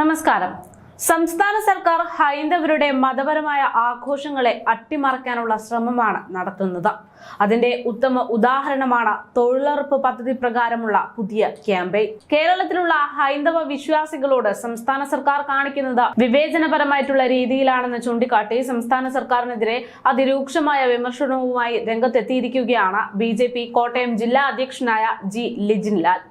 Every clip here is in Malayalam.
നമസ്കാരം. സംസ്ഥാന സർക്കാർ ഹൈന്ദവരുടെ മതപരമായ ആഘോഷങ്ങളെ അട്ടിമറിക്കാനുള്ള ശ്രമമാണ് നടത്തുന്നത്. അതിന്റെ ഉത്തമ ഉദാഹരണമാണ് തൊഴിലുറപ്പ് പദ്ധതി പ്രകാരമുള്ള പുതിയ ക്യാമ്പയിൻ. കേരളത്തിലുള്ള ഹൈന്ദവ വിശ്വാസികളോട് സംസ്ഥാന സർക്കാർ കാണിക്കുന്നത് വിവേചനപരമായിട്ടുള്ള രീതിയിലാണെന്ന് ചൂണ്ടിക്കാട്ടി സംസ്ഥാന സർക്കാരിനെതിരെ അതിരൂക്ഷമായ വിമർശനവുമായി രംഗത്തെത്തിയിരിക്കുകയാണ് ബി കോട്ടയം ജില്ലാ അധ്യക്ഷനായ ജി ലിജിൻ ലാൽ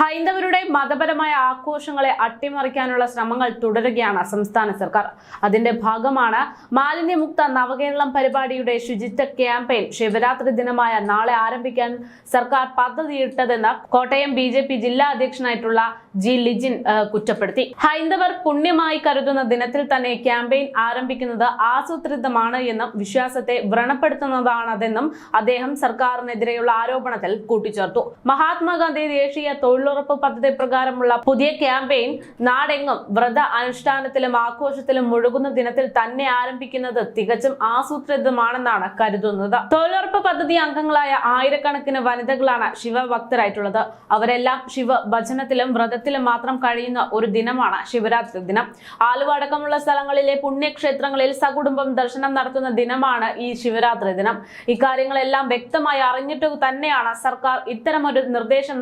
ഹൈന്ദവരുടെ മതപരമായ ആഘോഷങ്ങളെ അട്ടിമറിക്കാനുള്ള ശ്രമങ്ങൾ തുടരുകയാണ് സംസ്ഥാന സർക്കാർ. അതിന്റെ ഭാഗമാണ് മാലിന്യമുക്ത നവകേരളം പരിപാടിയുടെ ശുചിത്വ ക്യാമ്പയിൻ ശിവരാത്രി ദിനമായ നാളെ ആരംഭിക്കാൻ സർക്കാർ പദ്ധതിയിട്ടതെന്ന് കോട്ടയം ബി ജെ പി ജില്ലാ അധ്യക്ഷനായിട്ടുള്ള ജി ലിജിൻ കുറ്റപ്പെടുത്തി. ഹൈന്ദവർ പുണ്യമായി കരുതുന്ന ദിനത്തിൽ തന്നെ ക്യാമ്പയിൻ ആരംഭിക്കുന്നത് ആസൂത്രിതമാണ് എന്നും വിശ്വാസത്തെ വ്രണപ്പെടുത്തുന്നതാണതെന്നും അദ്ദേഹം സർക്കാരിനെതിരെയുള്ള ആരോപണത്തിൽ കൂട്ടിച്ചേർത്തു. മഹാത്മാഗാന്ധി ദേശീയ തൊഴിലുറപ്പ് പദ്ധതി പ്രകാരമുള്ള പുതിയ ക്യാമ്പയിൻ നാടെങ്ങും വ്രത അനുഷ്ഠാനത്തിലും ആഘോഷത്തിലും മുഴുകുന്ന ദിനത്തിൽ തന്നെ ആരംഭിക്കുന്നത് തികച്ചും ആസൂത്രിതമാണെന്നാണ് കരുതുന്നത്. തൊഴിലുറപ്പ് പദ്ധതി അംഗങ്ങളായ ആയിരക്കണക്കിന് വനിതകളാണ് ശിവഭക്തരായിട്ടുള്ളത്. അവരെല്ലാം ശിവ ഭജനത്തിലും വ്രതത്തിലും മാത്രം കഴിയുന്ന ഒരു ദിനമാണ് ശിവരാത്രി ദിനം. ആലുവ അടക്കമുള്ള സ്ഥലങ്ങളിലെ പുണ്യക്ഷേത്രങ്ങളിൽ സകുടുംബം ദർശനം നടത്തുന്ന ദിനമാണ് ഈ ശിവരാത്രി ദിനം. ഇക്കാര്യങ്ങളെല്ലാം വ്യക്തമായി അറിഞ്ഞിട്ട് തന്നെയാണ് സർക്കാർ ഇത്തരമൊരു നിർദ്ദേശം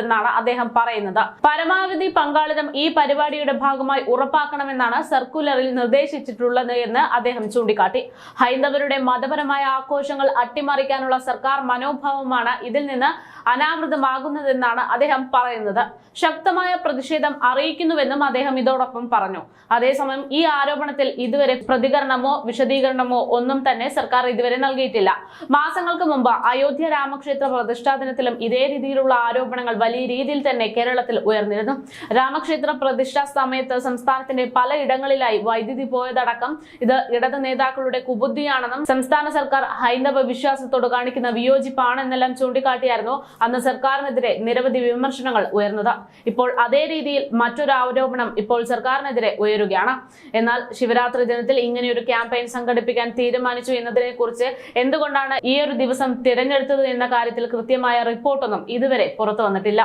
നൽകിയിരിക്കുന്നതെന്നാണ് അദ്ദേഹം പറയുന്നത്. പരമാവധി പങ്കാളിത്തം ഈ പരിപാടിയുടെ ഭാഗമായി ഉറപ്പാക്കണമെന്നാണ് സർക്കുലറിൽ നിർദ്ദേശിച്ചിട്ടുള്ളത് എന്ന് അദ്ദേഹം ചൂണ്ടിക്കാട്ടി. ഹൈന്ദവരുടെ മതപരമായ ആഘോഷങ്ങൾ അട്ടിമറിക്കാനുള്ള സർക്കാർ മനോഭാവമാണ് ഇതിൽ നിന്ന് അനാവൃതമാകുന്നതെന്നാണ് അദ്ദേഹം പറയുന്നത്. ശക്തമായ പ്രതിഷേധം അറിയിക്കുന്നുവെന്നും അദ്ദേഹം ഇതോടൊപ്പം പറഞ്ഞു. അതേസമയം ഈ ആരോപണത്തിൽ ഇതുവരെ പ്രതികരണമോ വിശദീകരണമോ ഒന്നും തന്നെ സർക്കാർ ഇതുവരെ നൽകിയിട്ടില്ല. മാസങ്ങൾക്ക് മുമ്പ് അയോധ്യ രാമക്ഷേത്ര പ്രതിഷ്ഠാ ദിനത്തിലും ഇതേ രീതിയിലുള്ള ആരോപണങ്ങൾ വലിയ രീതിയിൽ തന്നെ കേരളത്തിൽ ഉയർന്നിരുന്നു. രാമക്ഷേത്ര പ്രതിഷ്ഠാ സമയത്ത് സംസ്ഥാനത്തിന്റെ പലയിടങ്ങളിലായി വൈദ്യുതി പോയതടക്കം ഇത് ഇടത് നേതാക്കളുടെ കുബുദ്ധിയാണെന്നും സംസ്ഥാന സർക്കാർ ഹൈന്ദവ വിശ്വാസത്തോട് കാണിക്കുന്ന വിയോജിപ്പാണെന്നെല്ലാം ചൂണ്ടിക്കാട്ടിയായിരുന്നു അന്ന് സർക്കാരിനെതിരെ നിരവധി വിമർശനങ്ങൾ ഉയർന്നത്. ഇപ്പോൾ അതേ രീതിയിൽ മറ്റൊരു ആരോപണം ഇപ്പോൾ സർക്കാരിനെതിരെ ഉയരുകയാണ്. എന്നാൽ ശിവരാത്രി ദിനത്തിൽ ഇങ്ങനെയൊരു ക്യാമ്പയിൻ സംഘടിപ്പിക്കാൻ തീരുമാനിച്ചു എന്നതിനെ കുറിച്ച് എന്തുകൊണ്ടാണ് ഈ ഒരു ദിവസം തിരഞ്ഞെടുത്തത് എന്ന കാര്യത്തിൽ കൃത്യമായ റിപ്പോർട്ടൊന്നും ഇതുവരെ പുറത്തു വന്നിട്ടില്ല.